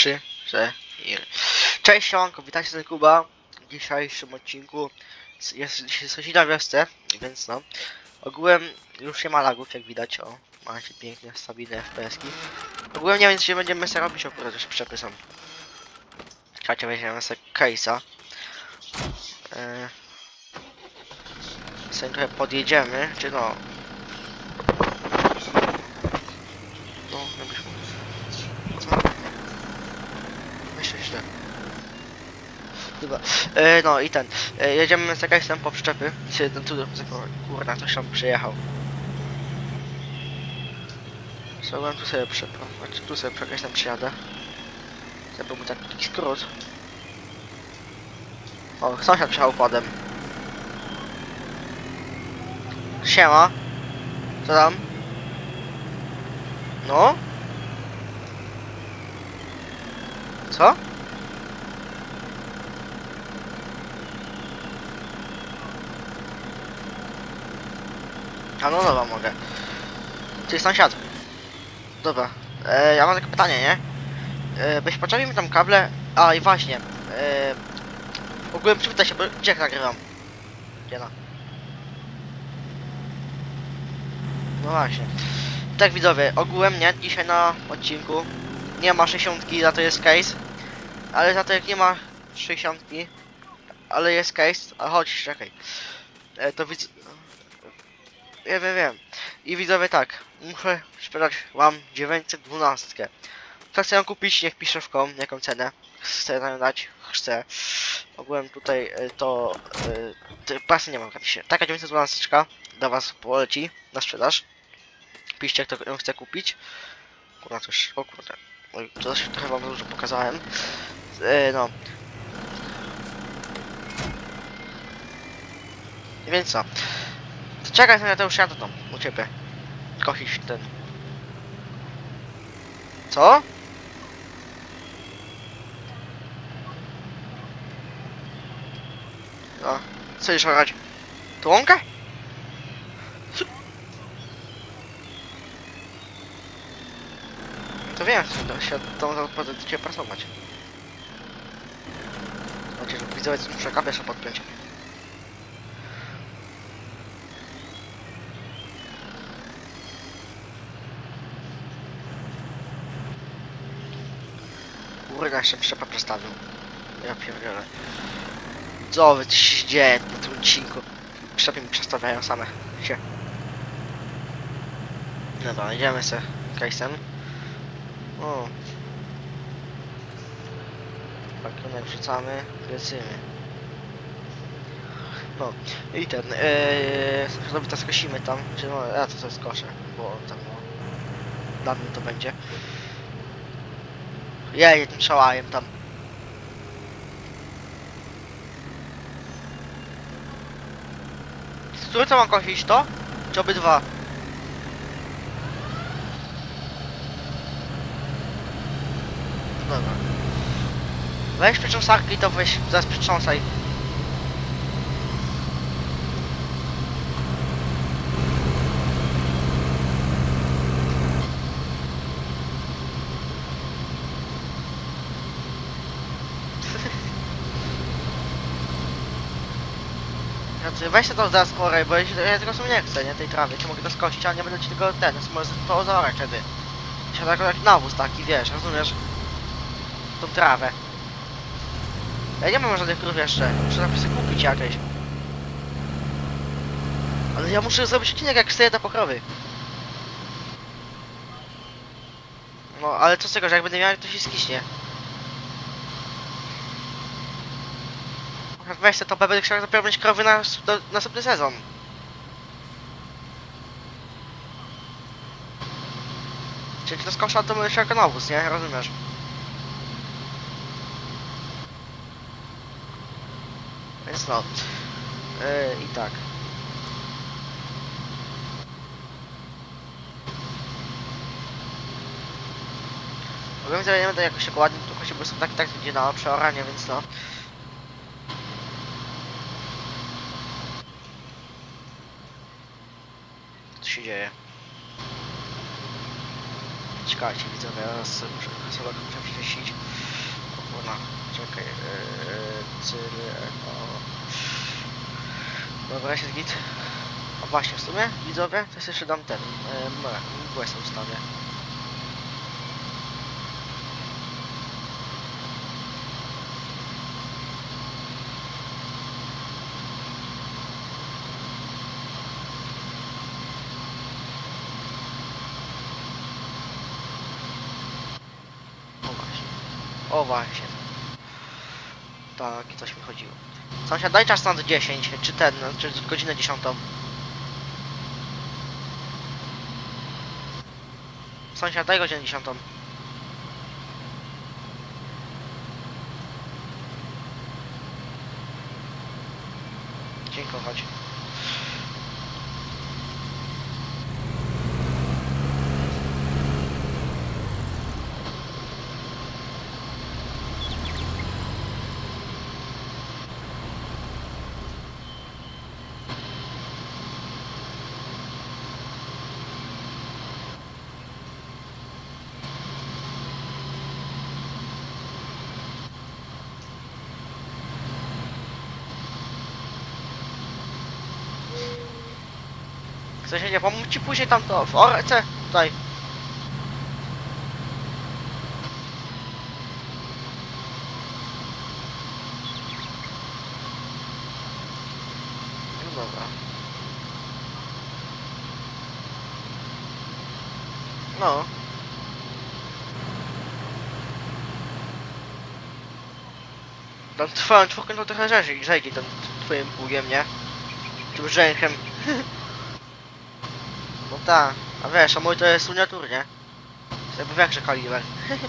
trzy, cztery. Cześć, siemanko, witajcie z Kuba. W dzisiejszym odcinku jest dzisiaj coś na wiosce, więc no. Ogółem już nie ma lagów, jak widać, o. Macie pięknie stabilne FPS-ki. Ogółem nie wiem, czy będziemy sobie robić akurat już przepisem. Czekajcie, weźmiemy sobie case'a. Yy. Trochę podjedziemy, czy no. No, jakbyśmy... Co? Myślę źle. Dobra. E, no i ten. E, jedziemy z jakaś tam po przyczepy. Się ten tu kurna ktoś tam przyjechał. Sobie tu sobie przepro. Znaczy tu sobie jakaś tam przyjadę. Zrobił taki skrót. O, sąsiad przyjechał podem. Siema. Co tam? No? Co? A no dobra, mogę. Ty sąsiad. Dobra. E, ja mam takie pytanie, nie? E, byś poczepił mi tam kable. A i właśnie. E, ogółem przywitaj się, bo gdzie nagrywam? No? No właśnie. Tak widzowie, ogółem nie, dzisiaj na odcinku nie ma 60, za to jest case. Ale za to jak nie ma 60, ale jest case, a chodź, czekaj. E, to widz... Wiem, wiem, wiem. I widzowie tak, muszę sprzedać wam 912. Kto chce ją kupić, niech pisze w kom, jaką cenę na nią dać, chce. Ogółem tutaj e, to... Te pasy nie mam się. Taka 912 do was poleci na sprzedaż. Piszcie, kto ją chce kupić. Kurwa, coś... O kurde. Oj, to się trochę wam dużo pokazałem. E, no. Więc co? Czekaj, to już jadę tam, u ciebie. Kosić ten. Co? No, co już orać? Tu? To wiem, że się to będę do ciebie pracować. Chociaż widzowie muszę kabel jeszcze podpiąć. Kurde, jeszcze przyczepę przestawił. Ja pierdolę. Co wy się dzieje na tym odcinku? Przyczepy mi przestawiają same się. Dobra, idziemy se case'em. O. Pakunek wrzucamy, lecimy. No, i ten, yy, sobie to skosimy tam, czy no, ja to sobie skoszę, bo tam no, mnie to będzie. Jej, tym szałałem tam. Który to mam kosić, to? Czy obydwa? Dobra. Weź przecząsarki to weź, zaraz przetrząsaj. Znaczy, weź to zaraz korej, bo ja, tego sobie nie chcę, nie, tej trawy, czy mogę to skosić, ale nie będę ci tego ten, zaorać wtedy. Się tak jak nawóz taki, wiesz, rozumiesz? Tą trawę. Ja nie mam żadnych krów jeszcze, muszę napisy kupić jakieś. Ale ja muszę zrobić odcinek jak steję do pokrowy. No, ale co z tego, że jak będę miał, to się skiśnie. Weź to, bo będę chciał mieć krowy na do, następny sezon. Czyli to skosza to będę chciał jako nawóz, nie? Rozumiesz? Więc no. Yy, I tak. Ja nie będę jakoś tak ładnie tu kosił, bo są tak i tak będzie na przeoranie, więc no. Co się dzieje? Czekajcie widzowie, ja sobie muszę sobie muszę przeczyścić. kurna, czekaj, yy, cyry, o... Dobra, jest git. A właśnie, w sumie, widzowie, to jeszcze dam ten, yy, mgłę sobie ustawię. O właśnie. O właśnie. Tak, coś mi chodziło. Sąsiad, daj czas na 10, czy ten, czy godzinę 10. Sąsiad, daj godzinę 10. Dziękować. Chcesz nie pomóc ci później tam to w orce tutaj. No. No. Tam twoją czwórkę to trochę rzezi, rzezi tym twoim pługiem, nie? Tym rzęchem. No tak, a wiesz, a mój to jest uniatur, nie? To jakby większy kaliber.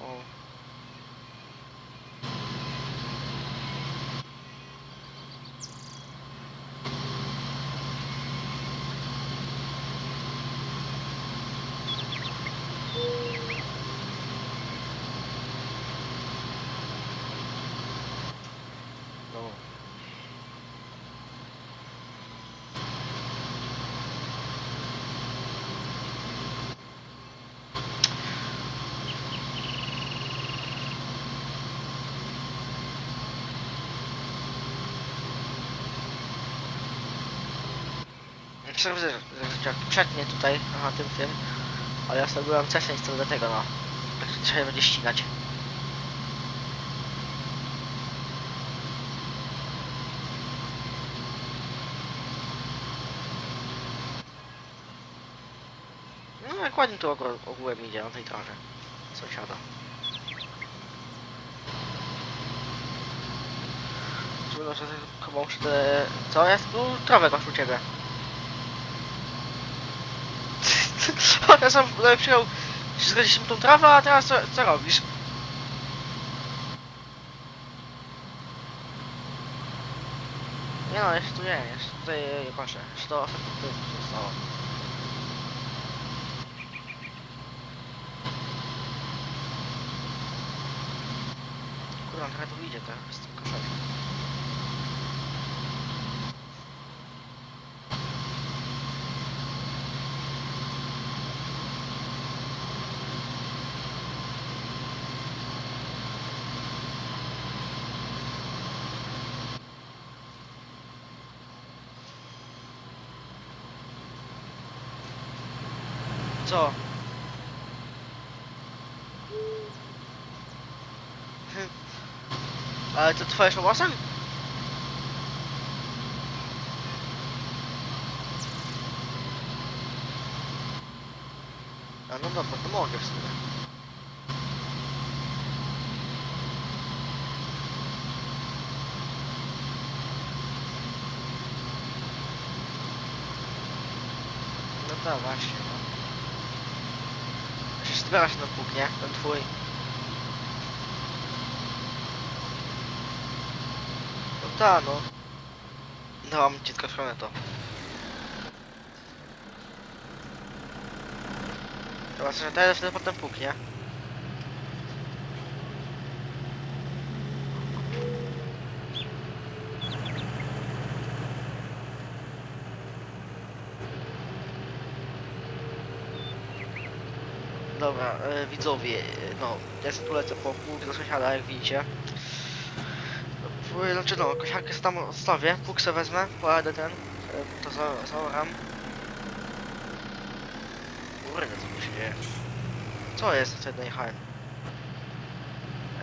o. No. Że, że przetnie tutaj, aha, tym, tym. Ale ja sobie byłem wcześniej tym do tego, no. Tak trzeba będzie ścigać. No jak ładnie tu ogó- ogółem idzie na tej trasie. Sąsiada. Trudno, że chyba muszę te... Co jest? Tu trawę masz u ciebie. Sam no, przyjął... Zgodziliśmy tą trawę, a teraz co, co robisz? Nie no, jeszcze tu nie, jeszcze tutaj proszę. Jeszcze to ostatnio tu zostało. Kurwa, trochę tu idzie to z tym koszem. Co? Hm. Ale to szałasem? A no dobra, to mogę w sumie. No właśnie, no. Przecież zbiera się na pług, nie? Ten twój. No tak, no. Dałam ci tylko stronę to. Że teraz potem pług, nie? Dobra, e, widzowie, e, no, ja tu lecę po pług do sąsiada, jak widzicie. No, Znaczy no, kosiarkę sobie tam odstawię, sobie wezmę, pojadę ten, e, to za- zaoram. Kurde, co tu się dzieje? Co jest? Co jechałem?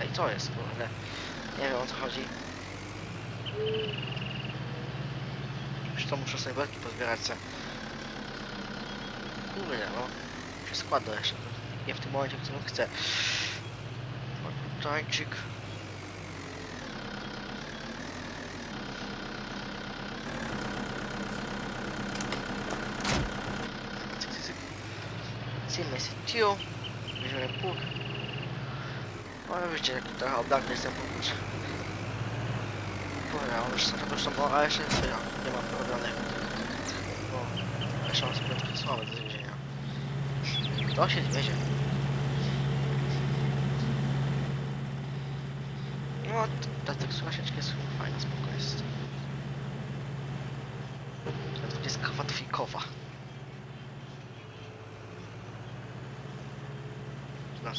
Ej, co jest, kurde? Nie wiem o co chodzi. Już to muszę sobie belki pozbierać se. Kurde, no. Się składa jeszcze. Nie w tym momencie, w którym chcę. Zjemy sobie tiu. Bierzemy pług. No wiecie, jak trochę obdarty jestem. Kurde, on już trochę zresztą, no, ale jeszcze serio, nie mam porobionych. Bo jeszcze mam sobie słabe do zwiedzenia. Kto się zwiezie? No, t- ta tekstura sieczki jest fajna, spoko jest. Ta jest kwatfikowa. Na,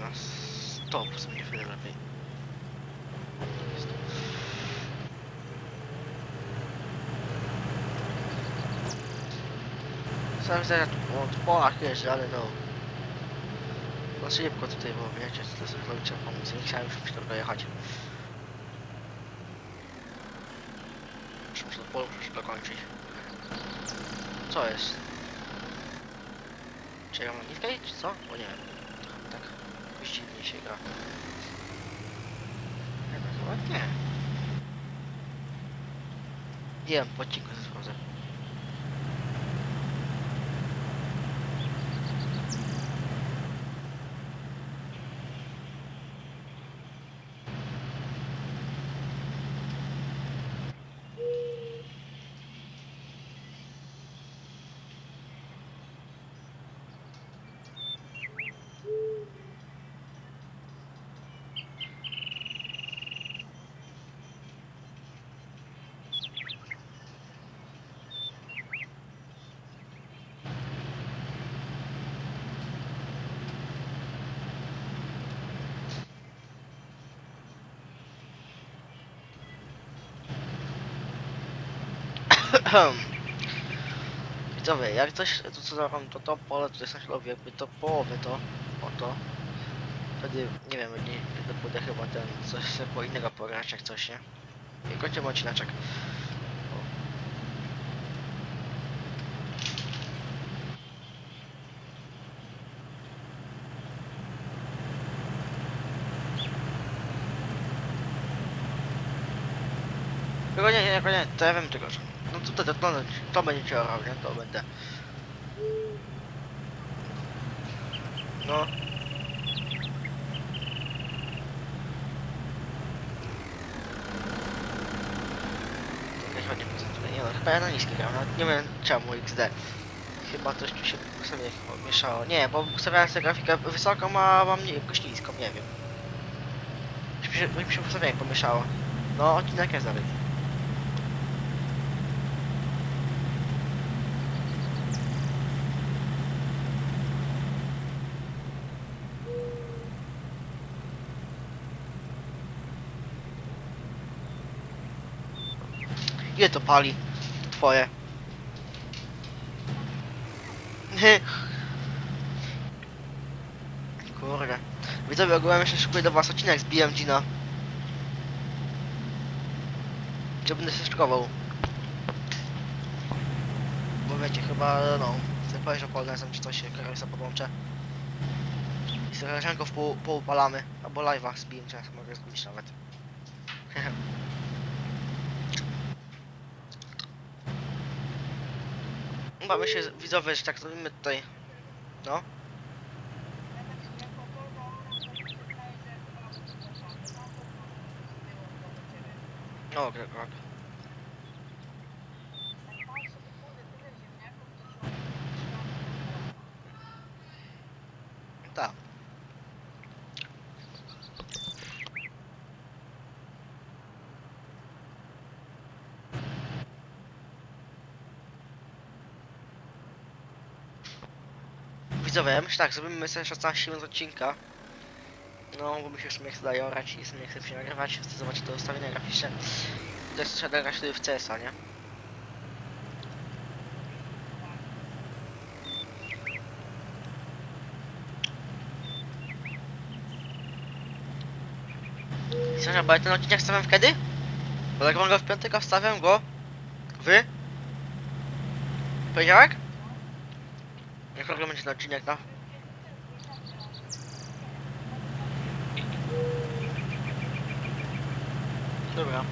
na stop w sumie chwilę lepiej. Sam zaraz od Polach jeżdżę, ale no. No szybko tutaj, bo wiecie, co to jest rodzice pomóc. Nie chciałem już się dojechać. Muszę do polu dokończyć. Co jest? Czy ja mam nitkę czy co? Bo nie wiem. Tak wyścignie się gra. Nie, no chyba nie. Nie wiem, po odcinku ze Widzowie, jak coś tu co zaram, to to pole tutaj sąsiadowi jakby to połowę to, o to. Wtedy, nie wiem, nie, wtedy pójdę chyba ten, coś po innego pograć jak coś, nie? I kończymy odcineczek. Tylko nie, nie, nie, to ja wiem tylko, że... No to, to, to, to, będzie orał, nie? To będę... No. Jakaś ładnie prezentuje. Nie no, chyba ja na niskie gram, nawet nie wiem czemu XD. Chyba coś tu się sobie mieszało. Nie, bo ustawiałem sobie grafikę wysoką, a mam nie, jakoś niską, nie wiem. Mi się, mi się ustawienie pomieszało. No, odcinek jest nawet. Ile to pali? Twoje. Kurde. Widzowie, ogółem jeszcze szykuję do was odcinek z BMG na. Gdzie będę się szykował. Bo wiecie, chyba no, sobie pojeżdżę polnesem czy coś, kierowca podłączę. I sobie koleżanków pół, poupalamy. Albo live'a z BMG mogę zgubić nawet. Mamy się widzowie, że tak zrobimy tutaj. No. O, Greg, Greg. Tak. Tak, zrobimy sobie 16 minut odcinka. No, bo mi się w sumie chce daje i w sumie chce się nagrywać, chcę zobaczyć te ustawienia graficzne. To jest trzeba grać wtedy w CS-a, nie? Słyszę, bo ja ten odcinek wstawiam kiedy? Bo jak mam go w piątek, a wstawiam go w poniedziałek? Jak w będzie ten odcinek, no? Dobra.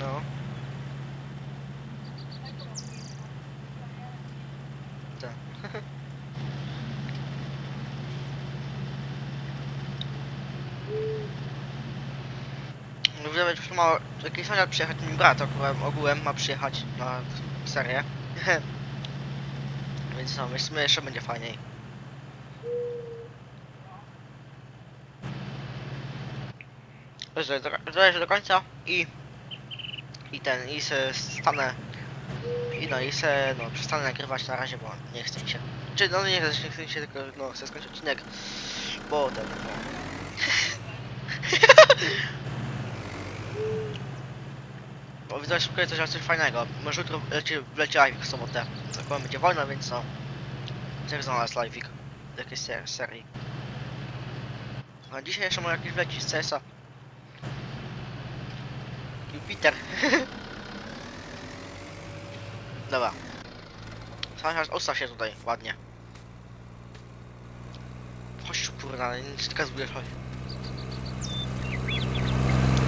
No. Tak. No widzowie, już jakiś sąsiad przyjechać, mój brat ogółem, ogółem ma przyjechać na serię. Więc no, myślę, jeszcze będzie fajniej. Że do, końca i i ten, i se stanę i no i se, no przestanę nagrywać na razie, bo nie chce mi się. Czy no nie mi się, tylko no chcę skończyć odcinek, bo ten, no. Bo widzę, szybko coś, coś fajnego. Może jutro leci, leci live w sobotę. Powiem, będzie wolno, więc no. Chcę znalazł live'ik. z Jakiejś ser serii. A dzisiaj jeszcze może jakiś leci z CS-a. Jupiter. Dobra. Sąsiad, ustaw się tutaj, ładnie. Chodź kurna, nic tylko zbudujesz, chodź.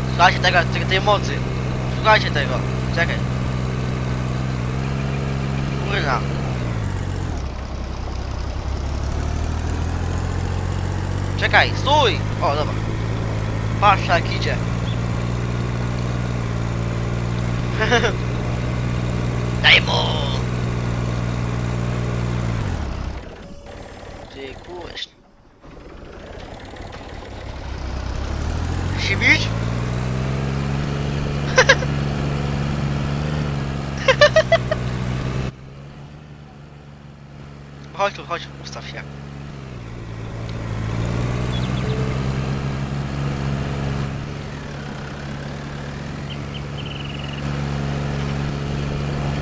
Słuchajcie tego, tej, tej mocy. Słuchajcie tego. Czekaj. Kurna. Czekaj, stój! O, dobra. Patrz jak idzie. Daj mu! Ty. Się Chodź tu, chodź, ustaw się.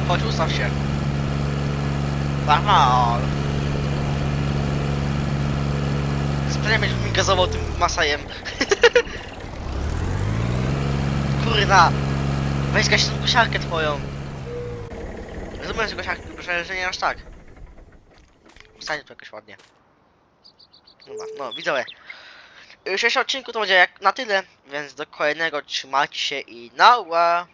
Chodź, ustaw się. Aha. Sprawnie będziesz mi gazował tym masajem. Kurna. Weź gaś tą kosiarkę twoją. Rozumiem, że kosiarkę, myślę, że nie aż tak. Stanie tu jakoś ładnie. Dobra, no widzowie. W dzisiejszym odcinku to będzie jak na tyle, więc do kolejnego trzymajcie się i nała!